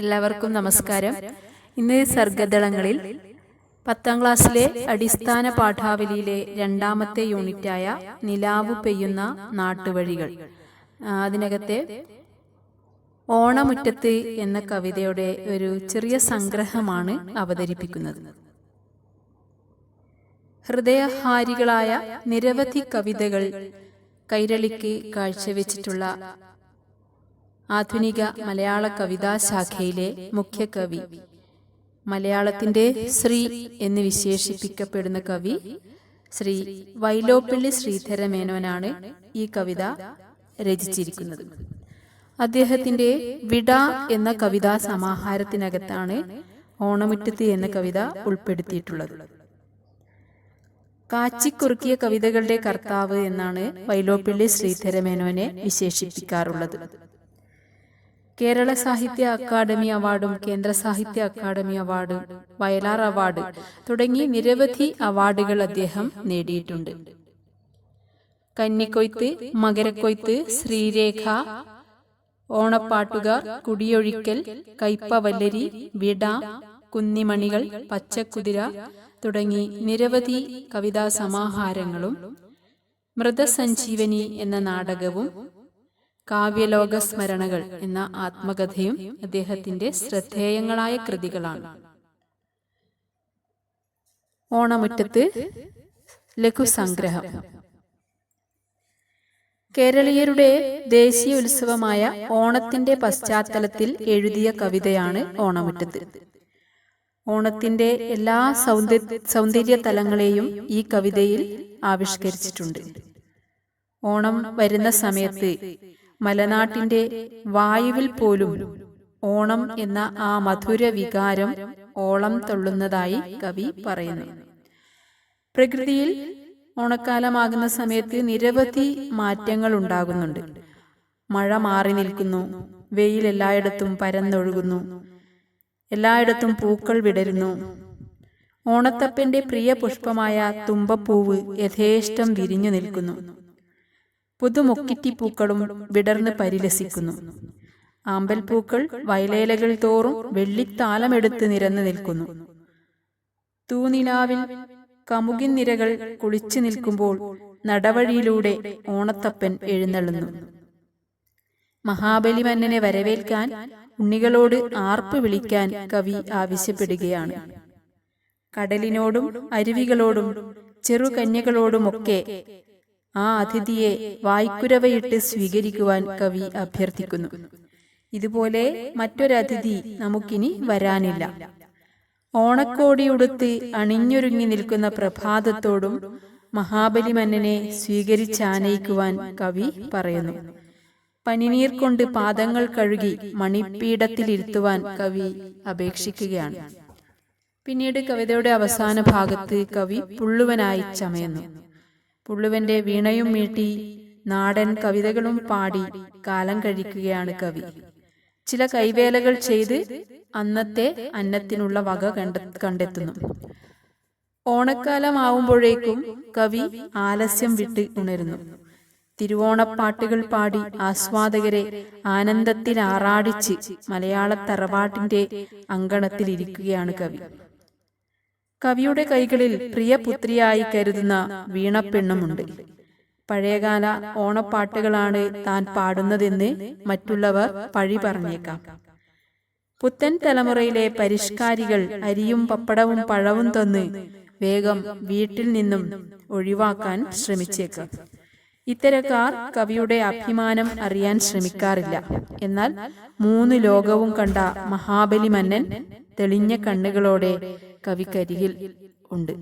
എല്ലാവർക്കും നമസ്കാരം. ഇന്ന് സർഗദളങ്ങളിൽ പത്താം ക്ലാസ്സിലെ അടിസ്ഥാന പാഠാവലിയിലെ രണ്ടാമത്തെ യൂണിറ്റായ നിലാവ് പെയ്യുന്ന നാട്ടുവഴികൾ. അതിനകത്തെ ഓണമുറ്റത്ത് എന്ന കവിതയുടെ ഒരു ചെറിയ സംഗ്രഹമാണ് അവതരിപ്പിക്കുന്നത്. ഹൃദയഹാരികളായ നിരവധി കവിതകൾ കൈരളിക്ക് കാഴ്ചവെച്ചിട്ടുള്ള ആധുനിക മലയാള കവിതാ ശാഖയിലെ മുഖ്യ കവി. മലയാളത്തിന്റെ ശ്രീ എന്ന് വിശേഷിപ്പിക്കപ്പെടുന്ന കവി ശ്രീ വൈലോപ്പിള്ളി ശ്രീധര മേനോനാണ് ഈ കവിത രചിച്ചിരിക്കുന്നത്. അദ്ദേഹത്തിന്റെ വിട എന്ന കവിതാ സമാഹാരത്തിനകത്താണ് ഓണമുറ്റത്ത് എന്ന കവിത ഉൾപ്പെടുത്തിയിട്ടുള്ളത്. കാച്ചിക്കുറുക്കിയ കവിതകളുടെ കർത്താവ് എന്നാണ് വൈലോപ്പിള്ളി ശ്രീധരമേനോനെ വിശേഷിപ്പിക്കാറുള്ളത്. കേരള സാഹിത്യ അക്കാദമി അവാർഡും കേന്ദ്ര സാഹിത്യ അക്കാദമി അവാർഡും വയലാർ അവാർഡ് തുടങ്ങി നിരവധി അവാർഡുകൾ അദ്ദേഹം നേടിയിട്ടുണ്ട്. കന്നിക്കൊയ്ത്ത് മകരക്കൊയ്ത്ത് ശ്രീരേഖ ഓണപ്പാട്ടുകാർ കുടിയൊഴിക്കൽ കൈപ്പവല്ലരി വിട കുന്നിമണികൾ പച്ചക്കുതിര തുടങ്ങി നിരവധി കവിതാ സമാഹാരങ്ങളും മൃതസഞ്ജീവനി എന്ന നാടകവും കാവ്യലോക സ്മരണകൾ എന്ന ആത്മകഥയും അദ്ദേഹത്തിന്റെ ശ്രദ്ധേയങ്ങളായ കൃതികളാണ്. ഓണമുറ്റത്ത് ലഘുസംഗ്രഹം. കേരളീയരുടെ ദേശീയ ഉത്സവമായ ഓണത്തിന്റെ പശ്ചാത്തലത്തിൽ എഴുതിയ കവിതയാണ് ഓണമുറ്റത്ത്. ഓണത്തിന്റെ എല്ലാ സൗന്ദര്യ സൗന്ദര്യ തലങ്ങളെയും ഈ കവിതയിൽ ആവിഷ്കരിച്ചിട്ടുണ്ട്. ഓണം വരുന്ന സമയത്ത് മലനാട്ടിന്റെ വായുവിൽ പോലും ഓണം എന്ന ആ മധുര വികാരം ഓളം തള്ളുന്നതായി കവി പറയുന്നു. പ്രകൃതിയിൽ ഓണക്കാലമാകുന്ന സമയത്ത് നിരവധി മാറ്റങ്ങൾ ഉണ്ടാകുന്നുണ്ട്. മഴ മാറി നിൽക്കുന്നു വെയിൽ എല്ലായിടത്തും പരന്നൊഴുകുന്നു എല്ലായിടത്തും പൂക്കൾ വിടരുന്നു. ഓണത്തപ്പന്റെ പ്രിയ പുഷ്പമായ തുമ്പപ്പൂവ് യഥേഷ്ടം വിരിഞ്ഞു നിൽക്കുന്നു. പുതുമുക്കിറ്റിപ്പൂക്കളും വിടർന്ന് പരിലസിക്കുന്നു ആമ്പൽപ്പൂക്കൾ വയലേലകൾ തോറും വെള്ളിത്താലമെടുത്ത് നിരന്നു നിൽക്കുന്നു. തൂനിലാവിൽ കമുകിൻ നിരകൾ കുളിച്ചു നിൽക്കുമ്പോൾ നടവഴിയിലൂടെ ഓണത്തപ്പൻ എഴുന്നള്ളുന്നു. മഹാബലി മന്നനെ വരവേൽക്കാൻ ഉണ്ണികളോട് ആർപ്പ് വിളിക്കാൻ കവി ആവശ്യപ്പെടുകയാണ്. കടലിനോടും അരുവികളോടും ചെറുകന്യകളോടുമൊക്കെ ആ അതിഥിയെ വായ്ക്കുരവയിട്ട് സ്വീകരിക്കുവാൻ കവി അഭ്യർത്ഥിക്കുന്നു. ഇതുപോലെ മറ്റൊരതിഥി നമുക്കിനി വരാനില്ല. ഓണക്കോടിയുടുത്ത് അണിഞ്ഞൊരുങ്ങി നിൽക്കുന്ന പ്രഭാതത്തോടും മഹാബലി മന്നനെ സ്വീകരിച്ചാനയിക്കുവാൻ കവി പറയുന്നു. പനിനീർ കൊണ്ട് പാദങ്ങൾ കഴുകി മണിപ്പീഠത്തിലിരുത്തുവാൻ കവി അപേക്ഷിക്കുകയാണ്. പിന്നീട് കവിതയുടെ അവസാന ഭാഗത്ത് കവി പുള്ളുവനായി ചമയുന്നു. പുള്ളുവന്റെ വീണയും മീട്ടി നാടൻ കവിതകളും പാടി കാലം കഴിക്കുകയാണ് കവി. ചില കൈവേലകൾ ചെയ്ത് അന്നത്തെ അന്നത്തിനുള്ള വക കണ്ടെത്തുന്നു. ഓണക്കാലം ആവുമ്പോഴേക്കും കവി ആലസ്യം വിട്ട് ഉണരുന്നു. തിരുവോണപ്പാട്ടുകൾ പാടി ആസ്വാദകരെ ആനന്ദത്തിൽ ആറാടിച്ച് മലയാള തറവാട്ടിന്റെ അങ്കണത്തിലിരിക്കുകയാണ് കവി. കവിയുടെ കൈകളിൽ പ്രിയപുത്രിയായി കരുതുന്ന വീണപ്പെണ്ണുമുണ്ട്. പഴയകാല ഓണപ്പാട്ടുകളാണ് താൻ പാടുന്നതെന്ന് മറ്റുള്ളവർ പഴി പറഞ്ഞേക്കാം. പുത്തൻ തലമുറയിലെ പരിഷ്കാരികൾ അരിയും പപ്പടവും പഴവും തന്ന് വേഗം വീട്ടിൽ നിന്നും ഒഴിവാക്കാൻ ശ്രമിച്ചേക്കാം. ഇത്തരക്കാർ കവിയുടെ അഭിമാനം അറിയാൻ ശ്രമിക്കാറില്ല. എന്നാൽ മൂന്ന് ലോകവും കണ്ട മഹാബലി മന്നൻ തെളിഞ്ഞ കണ്ണുകളോടെ കവിക്കരികിൽ ഉണ്ട്.